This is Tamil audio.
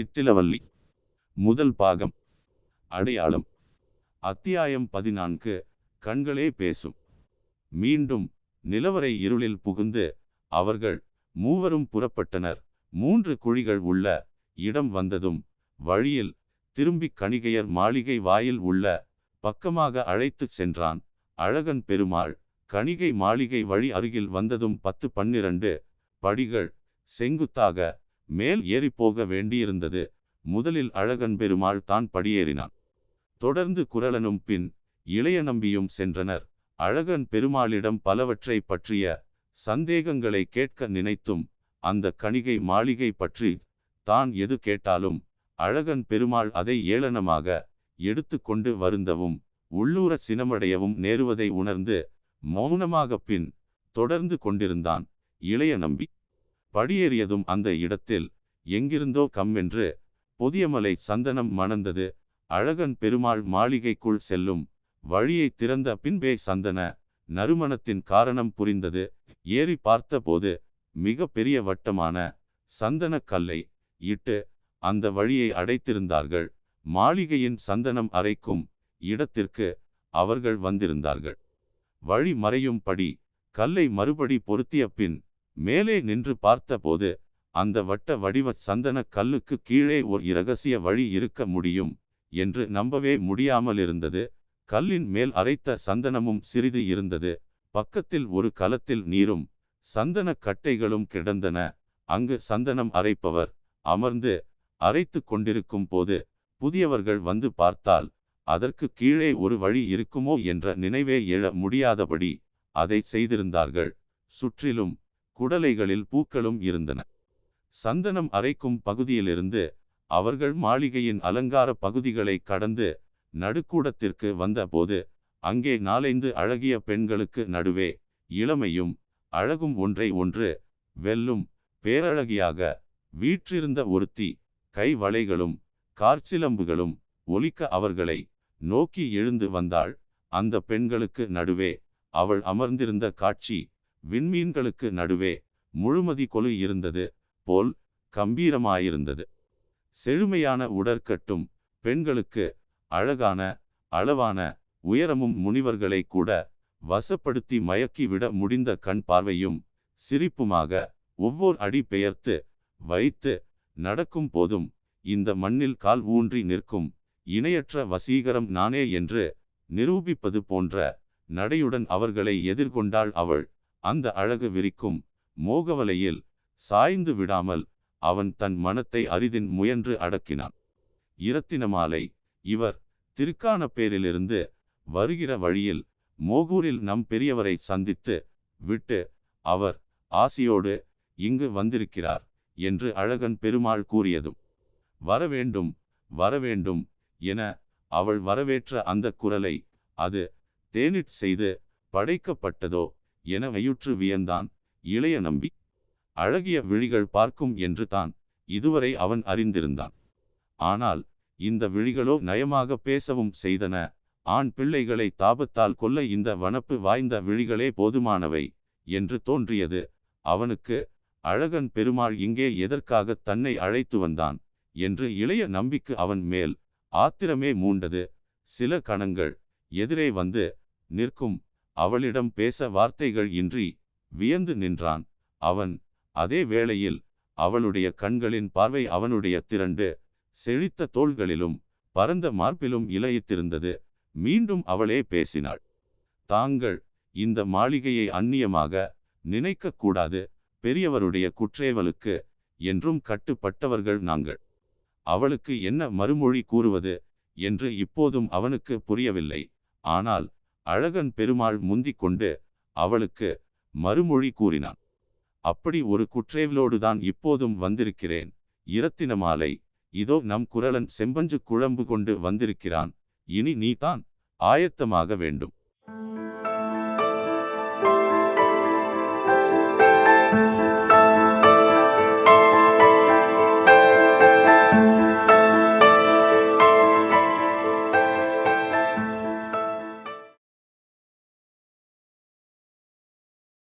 நித்திலவல்லி. முதல் பாகம். அடையாளம். அத்தியாயம் பதினான்கு. கண்களே பேசும். மீண்டும் நிலவரை இருளில் புகுந்து அவர்கள் மூவரும் புறப்பட்டனர். மூன்று குழிகள் உள்ள இடம் வந்ததும் வழியில் திரும்பி கணிகையர் மாளிகை வாயில் உள்ள பக்கமாக அழைத்துச் சென்றான். அழகன் பெருமாள் கணிகை மாளிகை வழி அருகில் வந்ததும் பத்து பன்னிரண்டு படிகள் செங்குத்தாக மேல் ஏறிப்போக போக வேண்டியிருந்தது. முதலில் அழகன் பெருமாள் தான் படியேறினான். தொடர்ந்து குரலனும் பின் இளைய நம்பியும் சென்றனர். அழகன் பெருமாளிடம் பலவற்றை பற்றிய சந்தேகங்களை கேட்க நினைத்தும் அந்த கணிகை மாளிகை பற்றி தான் எது கேட்டாலும் அழகன் பெருமாள் அதை ஏளனமாக எடுத்து கொண்டு வருந்தவும் உள்ளூர சினமடையவும் நேருவதை உணர்ந்து மௌனமாக பின் தொடர்ந்து கொண்டிருந்தான் இளைய நம்பி படியேறியதும் அந்த இடத்தில் எங்கிருந்தோ கம்மென்று பொதியமலை சந்தனம் மணந்தது. அழகன் பெருமாள் மாளிகைக்குள் செல்லும் வழியை திறந்த பின்பே சந்தன நறுமணத்தின் காரணம் புரிந்தது. ஏறி பார்த்தபோது மிக பெரிய வட்டமான சந்தன கல்லை இட்டு அந்த வழியை அடைத்திருந்தார்கள். மாளிகையின் சந்தனம் அரைக்கும் இடத்திற்கு அவர்கள் வந்திருந்தார்கள். வழி மறையும் படி கல்லை மறுபடி பொருத்திய பின் மேலே நின்று பார்த்தபோது அந்த வட்ட வடிவ சந்தன கல்லுக்கு கீழே ஒரு இரகசிய வழி இருக்க முடியும் என்று நம்பவே முடியாமல் இருந்தது கல்லின் மேல் அரைத்த சந்தனமும் சிறிது இருந்தது. பக்கத்தில் ஒரு கலத்தில் நீரும் சந்தன கட்டைகளும் கிடந்தன. அங்கு சந்தனம் அரைப்பவர் அமர்ந்து அரைத்து கொண்டிருக்கும் போது புதியவர்கள் வந்து பார்த்தால் அதற்கு கீழே ஒரு வழி இருக்குமோ என்ற நினைவே எழ முடியாதபடி அதை செய்திருந்தார்கள். சுற்றிலும் குடலைகளில் பூக்களும் இருந்தன. சந்தனம் அரைக்கும் பகுதியிலிருந்து அவர்கள் மாளிகையின் அலங்கார பகுதிகளை கடந்து நடுக்கூடத்திற்கு வந்தபோது அங்கே நாலைந்து அழகிய பெண்களுக்கு நடுவே இளமையும் அழகும் ஒன்றை ஒன்று வெல்லும் பேரழகியாக வீற்றிருந்த ஒருத்தி கை வளைகளும் கார்ச்சிலம்புகளும் ஒலிக்க அவர்களை நோக்கி எழுந்து வந்தாள். அந்த பெண்களுக்கு நடுவே அவள் அமர்ந்திருந்த காட்சி விண்மீன்களுக்கு நடுவே முழுமதி கொலு இருந்தது போல் கம்பீரமாயிருந்தது. செழுமையான உடற்கட்டும் பெண்களுக்கு அழகான அளவான உயரமும் முனிவர்களை கூட வசப்படுத்தி மயக்கிவிட முடிந்த கண் பார்வையும் சிரிப்புமாக ஒவ்வொரு அடி பெயர்த்து வைத்து நடக்கும் போதும் இந்த மண்ணில் கால் ஊன்றி நிற்கும் இணையற்ற வசீகரம் நானே என்று நிரூபிப்பது போன்ற நடையுடன் அவர்களை எதிர்கொண்டாள் அவள். அந்த அழகு விரிக்கும் மோகவலையில் சாய்ந்து விடாமல் அவன் தன் மனத்தை அரிதின் முயன்று அடக்கினான். இரத்தினமாலை இவர் திருக்கான பேரிலிருந்து வருகிற வழியில் மோகூரில் நம் பெரியவரை சந்தித்து விட்டு அவர் ஆசியோடு இங்கு வந்திருக்கிறார் என்று அழகன் பெருமாள் கூறியதும். வரவேண்டும் வரவேண்டும் என அவள் வரவேற்ற அந்த குரலை அது தேனிட் செய்து படைக்கப்பட்டதோ என வையுற்று வியந்தான். இளைய நம்பி அழகிய விழிகள் பார்க்கும் என்று தான் இதுவரை அவன் அறிந்திருந்தான். ஆனால் இந்த விழிகளோ நயமாக பேசவும் செய்தன. ஆண் பிள்ளைகளை தாபத்தால் கொல்ல இந்த வனப்பு வாய்ந்த விழிகளே போதுமானவை என்று தோன்றியது. அவனுக்கு அழகன் பெருமாள் இங்கே எதற்காக தன்னை அழைத்து வந்தான்? என்று இளைய நம்பிக்கு அவன் மேல் ஆத்திரமே மூண்டது. சில கணங்கள் எதிரே வந்து நிற்கும். அவளிடம் பேச வார்த்தைகள் இன்றி வியந்து நின்றான். அவன் அதே வேளையில் அவளுடைய கண்களின் பார்வை அவனுடைய திரண்டு செழித்த தோள்களிலும் பரந்த மார்பிலும் இலையித்திருந்தது மீண்டும் அவளே பேசினாள். தாங்கள் இந்த மாளிகையை அந்நியமாக நினைக்கக்கூடாது பெரியவருடைய குற்றேவலுக்கு என்றும் கட்டுப்பட்டவர்கள் நாங்கள். அவளுக்கு என்ன மறுமொழி கூறுவது என்று இப்போதும் அவனுக்கு புரியவில்லை. ஆனால் அழகன் பெருமாள் முந்திக் கொண்டு அவளுக்கு மறுமொழி கூறினான். அப்படி ஒரு குற்றேவலோடுதான் இப்போதும் வந்திருக்கிறேன். இரத்தின மாலை. இதோ நம் குரலன் செம்பஞ்சு குழம்பு கொண்டு வந்திருக்கிறான். இனி நீதான் ஆயத்தமாக வேண்டும்.